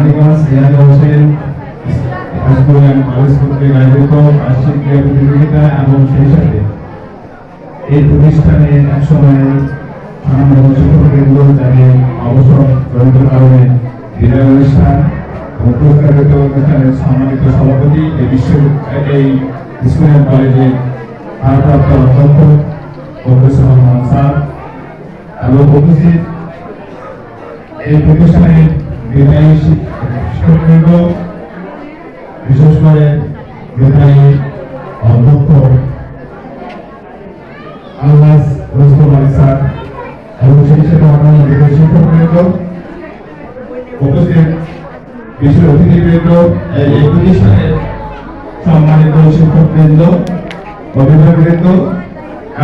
Raniganj Riaz Hossain school and college কর্তৃক আয়োজিত বার্ষিক ক্রীড়া প্রতিযোগিতা এবং সেই সাথে এই প্রতিষ্ঠানে একসময় সামান্য শিক্ষকবৃন্দ যাদের অবসর জনিত কারণে বিদায় অনুষ্ঠান এবং পুরস্কার বিতরণ অনুষ্ঠানের সম্মানিত সভাপতি এই বিশ্ব এই স্কুল অ্যান্ড কলেজের ভারপ্রাপ্ত অধ্যক্ষ প্রফেসর মোহাম্মদ স্যার এবং উপস্থিত। এই প্রতিষ্ঠানের বিদায়ী শিক্ষকবৃন্দ বিশেষ করে বিদায়ী অধ্যক্ষ আল্লাহ রুস্তম আলী স্যার এবং সেই সাথে অন্যান্য বিদায়ী শিক্ষকবৃন্দ উপস্থিত বিশেষ অতিথিবৃন্দ এই প্রতিষ্ঠানের সম্মানিত শিক্ষকবৃন্দ অভিভাবকবৃন্দ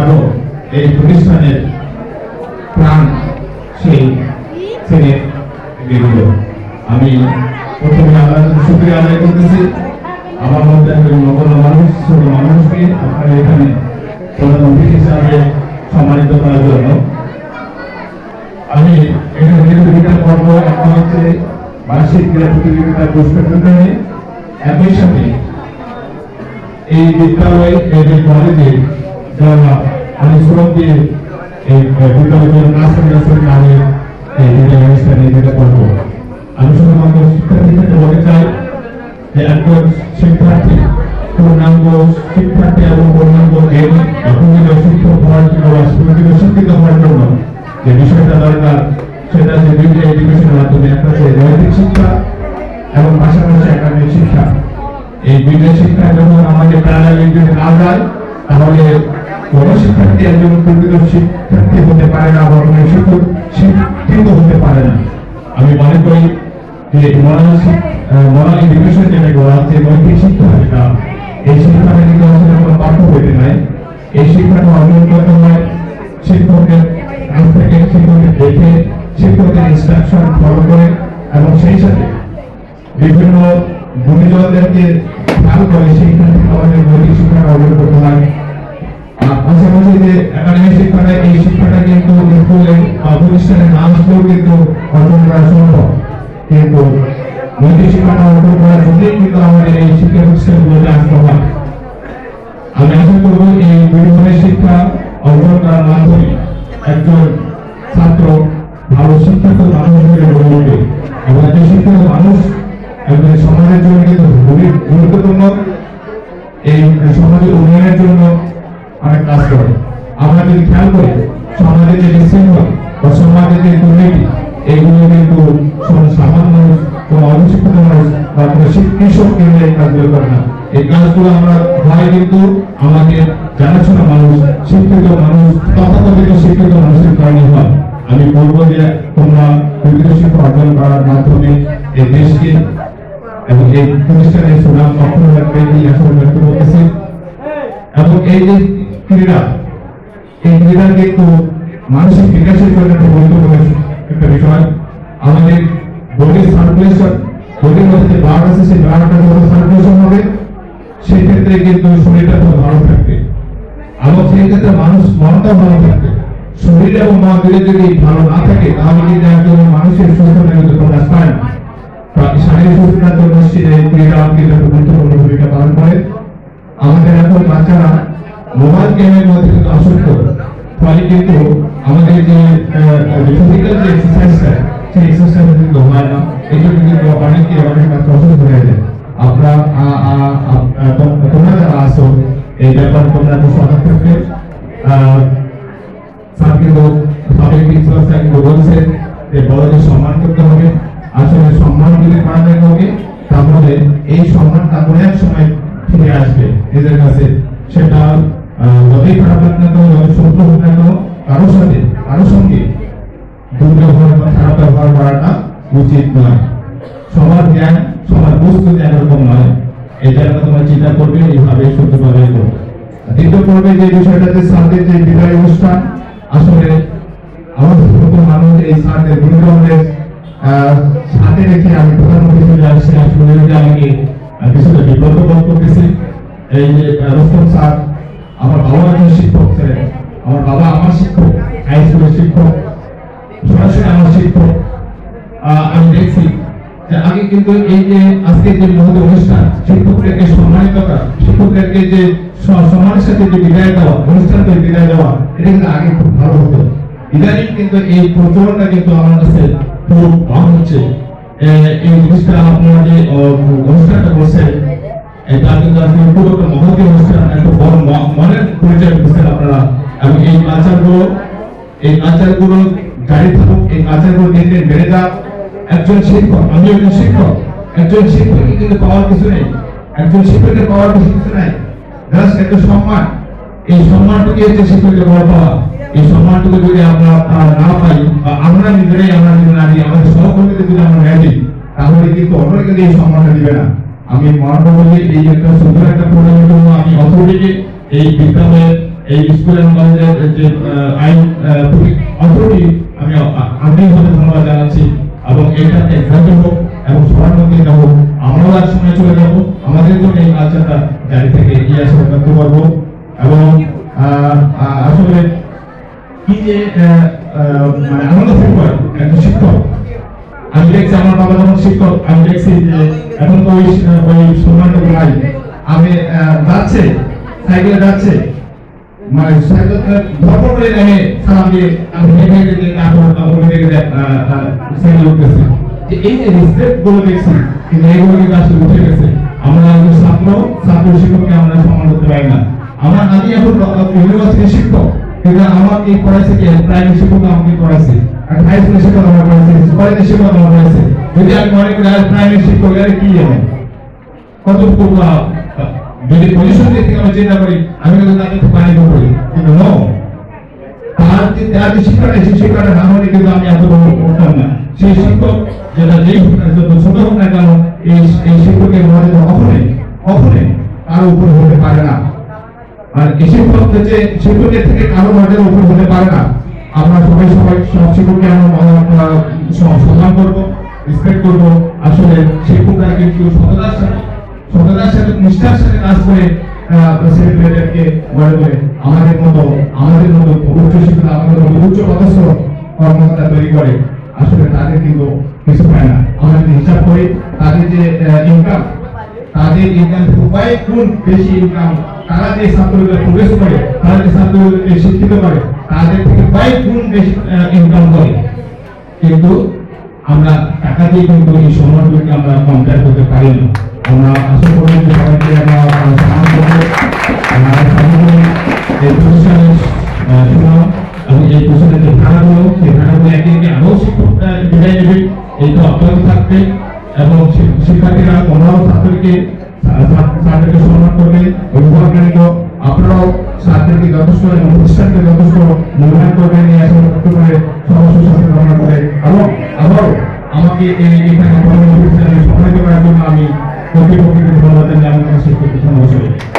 এবং এই প্রতিষ্ঠানের প্রাণ সেই শ্রেণির বৃন্দ আমি প্রথমে শুক্রিয়া আদায় করতেছি। আমার মধ্যে একজন নগণ্য মানুষ, ছোট মানুষকে আপনারা এখানে প্রধান অতিথি হিসাবে সম্মানিত করার জন্য। আমি এখানে দুইটা পর্ব একটা হচ্ছে বার্ষিক ক্রীড়া প্রতিযোগিতার পুরস্কার বিতরণী একই সাথে এই বিদ্যালয় এই কলেজে যারা আমি শ্রম দিয়ে এই বিদ্যালয়ের নার্সারি নার্সারি নামে এই বিদ্যালয় অনুষ্ঠানে যেটা করব। আমি শুধুমাত্র শিক্ষার্থীদেরকে বলতে চাই যে একজন শিক্ষার্থী পূর্ণাঙ্গ শিক্ষার্থী এবং পূর্ণাঙ্গ জ্ঞানী শিক্ষিত হওয়ার জন্য যে বিষয়টা দরকার সেটা হচ্ছে দুইটা এডুকেশনের শিক্ষা এবং পাশাপাশি একাডেমিক শিক্ষা এই দুইটা শিক্ষা যখন আমাদের প্যারালালি যদি না যায় তাহলে কোন শিক্ষার্থী একজন প্রকৃত পারে না বা কোনো শিক্ষক শিক্ষিত হতে পারে না আমি মনে করি মরাল মরাল এডুকেশন যেটা বলা হচ্ছে নৈতিক শিক্ষা যেটা এই শিক্ষাটা কিন্তু আসলে কোনো পাঠ্য বইতে নাই। এই শিক্ষাটা করতে হয়। শিক্ষকের কাছ থেকে শিক্ষকের দেখে, শিক্ষকের ইনস্ট্রাকশন ফলো করে এবং সেই সাথে বিভিন্ন গুণীজনদেরকে খেয়াল করে সেইখান আমাদের নৈতিক শিক্ষাটা করতে কিন্তু নৈতিক শিক্ষাটা অর্জন করার জন্যই কিন্তু আমাদের এই শিক্ষা প্রতিষ্ঠানগুলোতে আসতে হয় আমি আশা করব এই ধরনের শিক্ষা অর্জন করার মাধ্যমে একজন ছাত্র ভালো শিক্ষিত মানুষ হিসেবে গড়ে উঠবে। এবং একজন শিক্ষিত মানুষ একজন সমাজের জন্য কিন্তু গুরুত্বপূর্ণ, এই সমাজের উন্নয়নের জন্য অনেক কাজ করে। আমরা যদি খেয়াল করি সমাজের যে বিশৃঙ্খল বা সমাজের যে দুর্নীতি এইগুলো কিন্তু কোনো সামান্য কোনো অশিক্ষিত মানুষ বা কৃষক কিন্তু এই করে না। এই কাজগুলো আমরা হয় কিন্তু আমাদের জানাশোনা মানুষ, শিক্ষিত মানুষ, তথাকথিত শিক্ষিত মানুষের কারণে হয়। আমি বলব যে তোমরা প্রকৃত শিক্ষা অর্জন করার মাধ্যমে এই দেশকে এবং এই প্রতিষ্ঠানের সুনাম অক্ষুণ্ণ রাখবে এই আশা ব্যক্ত করতেছি। এবং এই যে ক্রীড়া, এই ক্রীড়া কিন্তু মানসিক বিকাশের জন্য একটা গুরুত্বপূর্ণ একটা বিষয়, আমাদের বডির সার্কুলেশন বডির মধ্যে যে ব্লাড আছে, সেই ব্লাডটা যখন সার্কুলেশন হবে, সেই ক্ষেত্রে কিন্তু শরীরটা খুব ভালো থাকবে। এবং সেই ক্ষেত্রে মানুষ মনটাও ভালো থাকবে। শরীর এবং মন দুটো যদি ভালো না থাকে, তাহলে কিন্তু একজন মানুষের সুস্থতা কিন্তু প্রকাশ পায় না। শারীরিক সুস্থতার জন্য ক্রীড়া কিন্তু একটা গুরুত্বপূর্ণ ভূমিকা পালন করে। আমাদের এখন বাচ্চারা মোবাইল গেমের মধ্যে কিন্তু আসক্ত। ফলে কিন্তু আমাদের যে ফিজিক্যাল যে এক্সারসাইজটা সেই এক্সারসাইজ কিন্তু হয় না এই জন্য কিন্তু অনেকে অনেক অসুস্থ হয়ে যায় আপনারা তোমরা যারা আসো এই ব্যাপার তোমরা একটু সজাগ থাকবে সম্মান করতে হবে আসলে সময় ফিরে আসবে। নিজের কাছে সেটা যতই খারাপ হোক না কেন যত শত্রু হোক না কেন, কারোর সাথে, কারোর সঙ্গে দুর্ব্যবহার বা খারাপ ব্যবহার করাটা উচিত নয়। সবার জ্ঞান, সবার বস্তু একরকম নয়। এটা তোমরা চিন্তা করবে, এইভাবে সত্যভাবে করবে। দ্বিতীয় পর্বে যে বিষয়টাতে সাথে যে বিদায় অনুষ্ঠান, আসলে আমাদের মানুষ এই সাথের গুণগণের সাথে রেখে আমি প্রধানমন্ত্রী চলে আসছি আসলে আমাকে কিছুটা বিব্রত বোধ করতেছি। এই যে রোস্তম স্যার, আমার বাবা একজন শিক্ষক ছিলেন। আমার বাবা আমার শিক্ষক হাই স্কুলের শিক্ষক। সরাসরি আমার শিক্ষক। কিন্তু এই যে আজকে যে মহৎ অনুষ্ঠান, শিক্ষকদেরকে সম্মানিত করা, শিক্ষকদেরকে যে সম্মানের সাথে যে বিদায় দেওয়া, অনুষ্ঠান করে বিদায় দেওয়া, এটা কিন্তু আগে খুব ভালো হতো। ইদানিং কিন্তু এই প্রচলনটা কিন্তু আমার কাছে খুব কম হচ্ছে। এই জিনিসটা আপনারা যে অনুষ্ঠানটা করছেন এটা কিন্তু আজকে খুব একটা মহৎ অনুষ্ঠান একটা বড় মনের পরিচয় করছেন আপনারা। এবং এই কালচারগুলো এই কালচারগুলো জারি থাকুক, এই কালচারগুলো দিন দিন বেড়ে যাক। একজন শিক্ষক, আমি একজন শিক্ষক, একজন শিক্ষকের কিন্তু পাওয়ার কিছু নেই। একজন শিক্ষকের পাওয়ার কিছু কিছু নাই। একটা সম্মান। এই সম্মানটুকু হচ্ছে শিক্ষকের বড় পাওয়া এই সম্মানটুকু যদি আমরা না পাই, বা আমরা নিজেরাই আমরা যদি না দিই, আমাদের সহকর্মীদের যদি আমরা না দিই, তাহলে কিন্তু অন্যরা এই সম্মানটা দিবে না। আমি মহানগর বলি এই একটা সুন্দর একটা প্রোগ্রামের জন্য আমি অথরিটিকে এই বিদ্যালয়ের, এই স্কুল এবং কলেজের যে আইন অথরিটি, আমি আ- আন্তরিকভাবে ধন্যবাদ জানাচ্ছি। এবং এটা এক্সাম্পল হোক এবং সবার মধ্যে হোক আমরাও এক সময় চলে যাব। আমাদের জন্য এই কালচারটা জারি থেকে এগিয়ে আসা করতে পারব। এবং আসলে কি যে আহ, মানে আনন্দ ফিল একজন শিক্ষক। আমি দেখছি আমার বাবা যখন শিক্ষক আমি দেখছি যে এখন তো ওই ওই সম্মানটা নাই আমি যাচ্ছে সাইকেলে যাচ্ছে। শিক্ষক কিন্তু পড়াইছে কি? প্রাইমারি শিক্ষক আমাকে পড়াইছে। আর হাই স্কুলের শিক্ষক আমার পড়াইছে। কলেজের শিক্ষক আমার পড়াইছে। প্রাইমারি শিক্ষক এর কি জানে? আহ, যদি পজিশন দিক থেকে চিন্তা করি, আমি কিন্তু তাকে পানি করি কিন্তু নো তার যে তার যে শিক্ষাটা সেই শিক্ষাটা না হলে কিন্তু আমি এত বড় করতাম না। সেই শিক্ষক যেটা যেই হোক না যত ছোট হোক না কেন, এই এই শিক্ষকের হতে পারে না। আর এই শিক্ষক যে শিক্ষকের থেকে কারও মর্যাদা উপর হতে পারে না। আমরা সবাই সবাই সব শিক্ষককে আমরা সম্মান করব রেসপেক্ট করব। আসলে শিক্ষকরা কিন্তু সততার সাথে সততার সাথে নিষ্ঠার সাথে কাজ করে ছেলেমেয়েদেরকে গড়ে তোলে আমাদের মতো আমাদের মতো উচ্চ শিক্ষিত, আমাদের মতো উচ্চ পদস্থ কর্মকর্তা তৈরি করে, আসলে তাদের কিন্তু কিছু পায় না। আমরা যদি হিসাব করি, তাদের যে ইনকাম তাদের ইনকাম কয়েক গুণ বেশি ইনকাম তারা যে ছাত্রদের প্রবেশ করে, তারা যে ছাত্রদেরকে শিক্ষিত করে, তাদের থেকে কয়েক গুণ বেশি ইনকাম করে। কিন্তু আমরা টাকা দিয়ে কিন্তু এই সম্মানগুলোকে আমরা কম্পেয়ার করতে পারি না আমরা আশা করি সবাইকে এই প্রতিষ্ঠানের সুনাম এবং এই প্রতিষ্ঠানের যে সেই ভাড়াগুলো একে একে আরও শিক্ষক থাকবে। এবং শিক্ষার্থীরা তোমরাও ছাত্রকে ছাত্রকে সম্মান করবে। অভিভাবকগণ আপনারাও ছাত্রকে যথেষ্ট এবং প্রতিষ্ঠানকে যথেষ্ট মূল্যায়ন করবেন। এই ব্যক্ত করে সমস্ত সাথে কামনা করে এবং আবারও আমাকে এই এখানে কোটি কোটি ধন্যবাদ জানাই শিক্ষক ধন্যবাদ